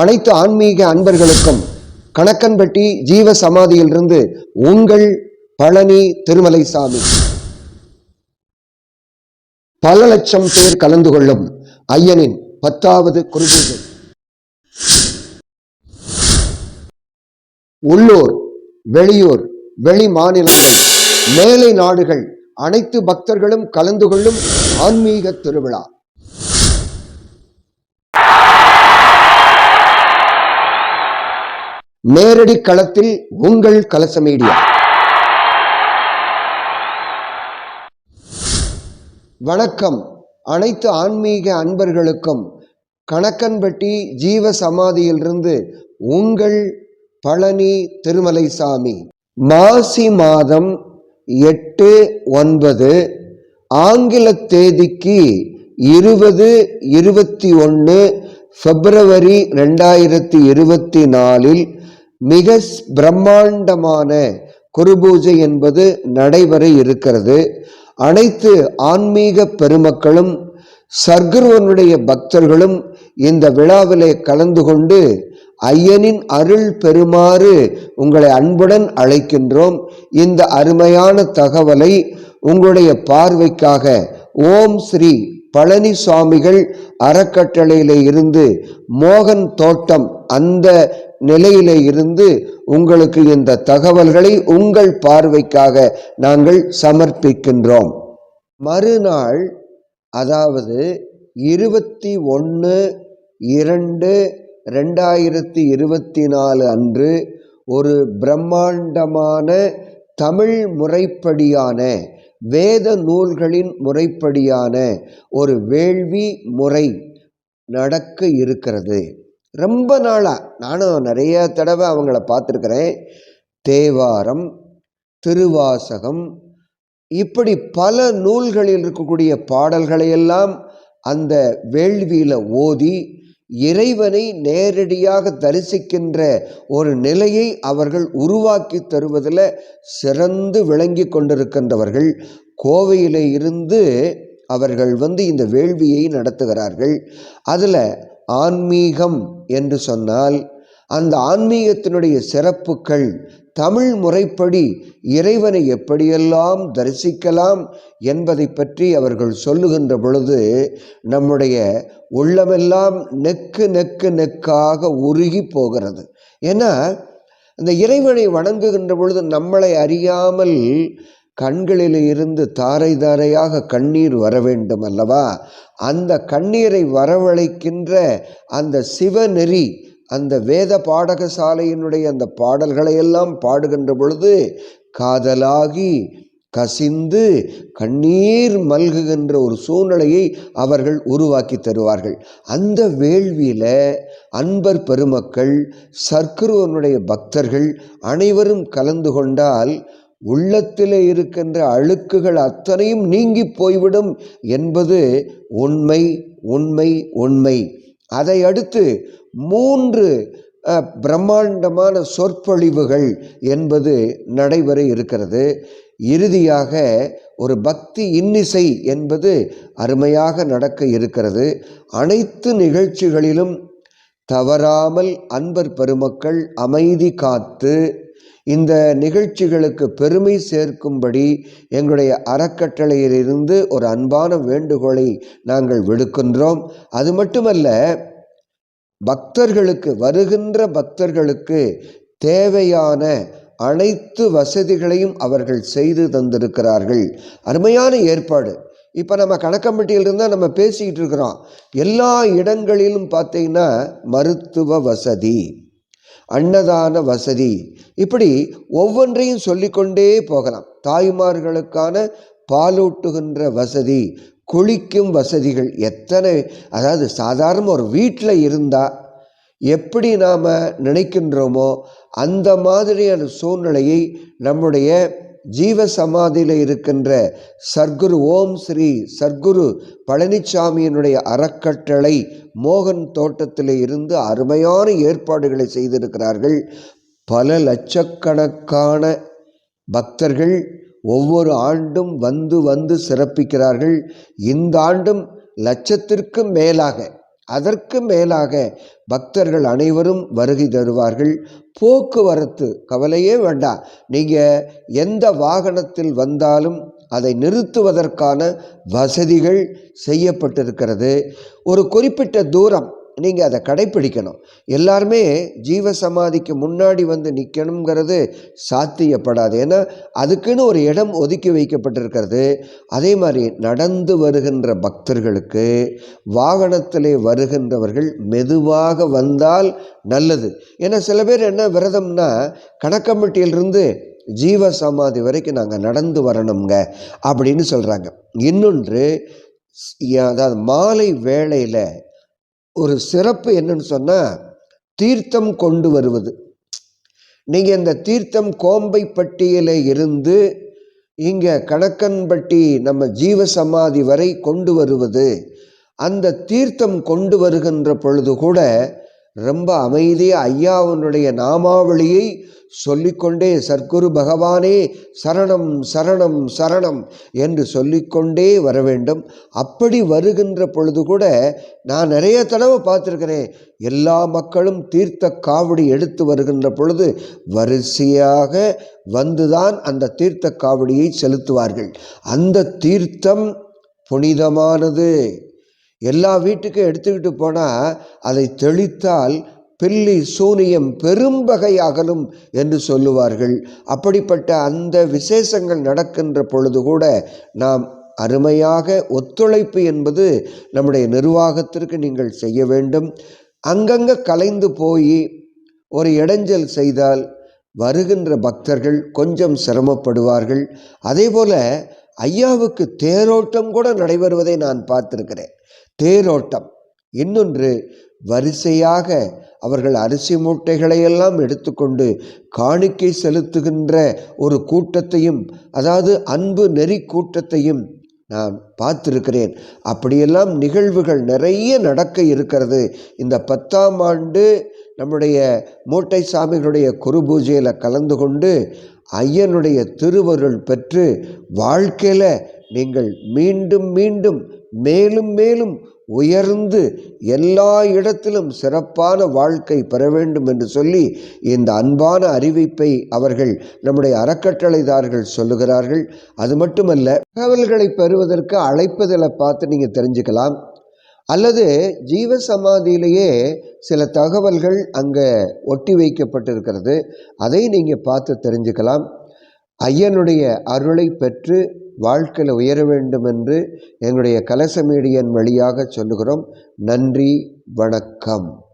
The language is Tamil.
அனைத்து ஆன்மீக அன்பர்களுக்கும் கணக்கன்பட்டி ஜீவ சமாதியிலிருந்து உங்கள் பழனி திருமலை சாமி. பல லட்சம் பேர் கலந்து கொள்ளும் ஐயனின் பத்தாவது குருபூஜை. உள்ளூர் வெளியூர் வெளி மாநிலங்கள் மேலை நாடுகள் அனைத்து பக்தர்களும் கலந்து கொள்ளும் ஆன்மீக திருவிழா. நேரடி களத்தில் உங்கள் கலச மீடியா. வணக்கம். அனைத்து ஆன்மீக அன்பர்களுக்கும் கணக்கன்பட்டி ஜீவ சமாதியிலிருந்து உங்கள் பழனி திருமலை சாமி மாசி மாதம் எட்டு ஒன்பது ஆங்கில தேதிக்கு இருபது இருபத்தி ஒன்று பிப்ரவரி ரெண்டாயிரத்தி இருபத்தி நாலில் மிக பிரம்மாண்டமான குருபூஜை என்பது நடைபெற இருக்கிறது. அனைத்து ஆன்மீக பெருமக்களும் சர்க்குருவனுடைய பக்தர்களும் இந்த விழாவிலே கலந்து கொண்டு ஐயனின் அருள் பெறுமாறு உங்களை அன்புடன் அழைக்கின்றோம். இந்த அருமையான தகவலை உங்களுடைய பார்வைக்காக ஓம் ஸ்ரீ பழனி சுவாமிகள் அறக்கட்டளையில இருந்து மோகன் தோட்டம் அந்த நிலையில இருந்து உங்களுக்கு இந்த தகவல்களை உங்கள் பார்வைக்காக நாங்கள் சமர்ப்பிக்கின்றோம். மறுநாள் அதாவது இருபத்தி ஒன்று இரண்டு ரெண்டாயிரத்தி இருபத்தி நாலு அன்று ஒரு பிரம்மாண்டமான தமிழ் முறைப்படியான வேத நூல்களின் முறைப்படியான ஒரு வேள்வி முறை நடக்க இருக்கிறது. ரொம்ப நாளாக நானும் நிறைய தடவை அவங்கள பார்த்துருக்குறேன். தேவாரம் திருவாசகம் இப்படி பல நூல்களில் இருக்கக்கூடிய பாடல்களையெல்லாம் அந்த வேள்வியில் ஓதி இறைவனை நேரடியாக தரிசிக்கின்ற ஒரு நிலையை அவர்கள் உருவாக்கி தருவதில் சிறந்து விளங்கி கொண்டிருக்கின்றவர்கள். கோவையிலே இருந்து அவர்கள் வந்து இந்த வேள்வியை நடத்துகிறார்கள். அதில் ஆன்மீகம் என்று சொன்னால் அந்த ஆன்மீகத்தினுடைய சிறப்புகள் தமிழ் முறைப்படி இறைவனை எப்படியெல்லாம் தரிசிக்கலாம் என்பதை பற்றி அவர்கள் சொல்லுகின்ற பொழுது நம்முடைய உள்ளமெல்லாம் நெக்கு நெக்கு நெக்காக உருகி போகிறது. ஏன்னா அந்த இறைவனை வணங்குகின்ற பொழுது நம்மளை அறியாமல் கண்களில் இருந்து தாரை தாரையாக கண்ணீர் வர வேண்டும் அல்லவா? அந்த கண்ணீரை வரவழைக்கின்ற அந்த சிவநெறி அந்த வேத பாடகசாலையினுடைய அந்த பாடல்களையெல்லாம் பாடுகின்ற பொழுது காதலாகி கசிந்து கண்ணீர் மல்குகின்ற ஒரு சூழ்நிலையை அவர்கள் உருவாக்கி தருவார்கள். அந்த வேள்வியில் அன்பர் பெருமக்கள் சர்க்குருவனுடைய பக்தர்கள் அனைவரும் கலந்து கொண்டால் உள்ளத்திலே இருக்கின்ற அழுக்குகள் அத்தனையும் நீங்கி போய்விடும் என்பது உண்மை உண்மை உண்மை. அதை அடுத்து மூன்று பிரம்மாண்டமான சொற்பொழிவுகள் என்பது நடைபெற இருக்கிறது. இறுதியாக ஒரு பக்தி இன்னிசை என்பது அருமையாக நடக்க இருக்கிறது. அனைத்து நிகழ்ச்சிகளிலும் தவறாமல் அன்பர் பெருமக்கள் அமைதி காத்து இந்த நிகழ்ச்சிகளுக்கு பெருமை சேர்க்கும்படி எங்களுடைய அறக்கட்டளையிலிருந்து ஒரு அன்பான வேண்டுகோளை நாங்கள் விடுக்கின்றோம். அது மட்டுமல்ல பக்தர்களுக்கு வருகின்ற பக்தர்களுக்கு தேவையான அனைத்து வசதிகளையும் அவர்கள் செய்து தந்திருக்கிறார்கள். அருமையான ஏற்பாடு. இப்போ நம்ம கணக்கம்பட்டியிலிருந்து நம்ம பேசிக்கிட்டு இருக்கிறோம். எல்லா இடங்களிலும் பார்த்தீங்கன்னா மருத்துவ வசதி. அன்னதான வசதி. இப்படி ஒவ்வொன்றையும் சொல்லிக்கொண்டே போகலாம். தாய்மார்களுக்கான பாலூட்டுகின்ற வசதி குளிக்கும் வசதிகள் எத்தனை அதாவது சாதாரண ஒரு வீட்டில் இருந்தால் எப்படி நாம் நினைக்கின்றோமோ அந்த மாதிரியான சூழ்நிலையை நம்முடைய ஜீவ சமாதியில் இருக்கின்ற சர்க்குரு ஓம் ஸ்ரீ சர்க்குரு பழனிசாமியினுடைய அறக்கட்டளை மோகன் தோட்டத்தில் இருந்து அருமையான ஏற்பாடுகளை செய்திருக்கிறார்கள். பல லட்சக்கணக்கான பக்தர்கள் ஒவ்வொரு ஆண்டும் வந்து வந்து சிறப்பிக்கிறார்கள். இந்த ஆண்டும் லட்சத்திற்கும் மேலாக அதற்கு மேலாக பக்தர்கள் அனைவரும் வருகை தருவார்கள். போக்குவரத்து கவலையே வேண்டாம் நீங்கள் எந்த வாகனத்தில் வந்தாலும் அதை நிறுத்துவதற்கான வசதிகள் செய்யப்பட்டிருக்கிறது. ஒரு குறிப்பிட்ட தூரம் நீங்கள் அதை கடைப்பிடிக்கணும். எல்லாருமே ஜீவ சமாதிக்கு முன்னாடி வந்து நிற்கணுங்கிறது சாத்தியப்படாது. ஏன்னா அதுக்குன்னு ஒரு இடம் ஒதுக்கி வைக்கப்பட்டிருக்கிறது. அதே மாதிரி நடந்து வருகின்ற பக்தர்களுக்கு வாகனத்திலே வருகின்றவர்கள் மெதுவாக வந்தால் நல்லது. ஏன்னா சில பேர் என்ன விரதம்னா கணக்கம்பட்டியிலிருந்து ஜீவ சமாதி வரைக்கும் நாங்கள் நடந்து வரணுங்க அப்படின்னு சொல்கிறாங்க இன்னொன்று அதாவது மாலை வேளையில் ஒரு சிறப்பு என்னன்னு சொன்னால் தீர்த்தம் கொண்டு வருவது. நீங்கள் இந்த தீர்த்தம் கோம்பைப்பட்டியில் இருந்து இங்கே கணக்கன்பட்டி நம்ம ஜீவ சமாதி வரை கொண்டு வருவது அந்த தீர்த்தம் கொண்டு வருகின்ற பொழுது கூட ரொம்ப அமைதியாக ஐயாவுனுடைய நாமாவளியை சொல்லிக்கொண்டே சர்க்குரு பகவானே சரணம் சரணம் சரணம் என்று சொல்லிக்கொண்டே வர வேண்டும் அப்படி வருகின்ற பொழுது கூட நான் நிறைய தடவை பார்த்துருக்கிறேன். எல்லா மக்களும் தீர்த்த காவடி எடுத்து வருகின்ற பொழுது வரிசையாக வந்துதான் அந்த தீர்த்த காவடியை செலுத்துவார்கள். அந்த தீர்த்தம் புனிதமானது. எல்லா வீட்டுக்கும் எடுத்துக்கிட்டு போனால் அதை தெளித்தால் பில்லி சூனியம் பெரும்பகை அகலும் என்று சொல்லுவார்கள். அப்படிப்பட்ட அந்த விசேஷங்கள் நடக்கின்ற பொழுது கூட நாம் அருமையாக ஒத்துழைப்பு என்பது நம்முடைய நிர்வாகத்திற்கு நீங்கள் செய்ய வேண்டும். அங்கங்கே கலைந்து போய் ஒரு இடைஞ்சல் செய்தால் வருகின்ற பக்தர்கள் கொஞ்சம் சிரமப்படுவார்கள். அதே போல் ஐயாவுக்கு தேரோட்டம் கூட நடைபெறுவதை நான் பார்த்துருக்கிறேன். தேரோட்டம். இன்னொன்று வரிசையாக அவர்கள் அரிசி மூட்டைகளையெல்லாம் எடுத்துக்கொண்டு காணிக்கை செலுத்துகின்ற ஒரு கூட்டத்தையும் அதாவது அன்பு நெறி கூட்டத்தையும் நான் பார்த்துருக்கிறேன். அப்படியெல்லாம் நிகழ்வுகள் நிறைய நடக்க இருக்கிறது. இந்த பத்தாம் ஆண்டு நம்முடைய மூட்டை சாமிகளுடைய குரு பூஜையில் கலந்து கொண்டு ஐயனுடைய திருவருள் பெற்று வாழ்க்கையில் நீங்கள் மீண்டும் மீண்டும் மேலும் மேலும் உயர்ந்து எல்லா இடத்திலும் சிறப்பான வாழ்க்கை பெற வேண்டும் என்று சொல்லி இந்த அன்பான அறிவிப்பை அவர்கள் நம்முடைய அறக்கட்டளைதார்கள் சொல்லுகிறார்கள். அது மட்டுமல்ல தகவல்களை பெறுவதற்கு அழைப்பதில் பார்த்து நீங்கள் தெரிஞ்சுக்கலாம். அல்லது ஜீவ சமாதியிலேயே சில தகவல்கள் அங்கே ஒட்டி வைக்கப்பட்டிருக்கிறது. அதை நீங்கள் பார்த்து தெரிஞ்சுக்கலாம். ஐயனுடைய அருளை பெற்று வாழ்க்கையில் உயர வேண்டும் என்று எங்களுடைய கலச மீடியன் வழியாக சொல்லுகிறோம். நன்றி வணக்கம்.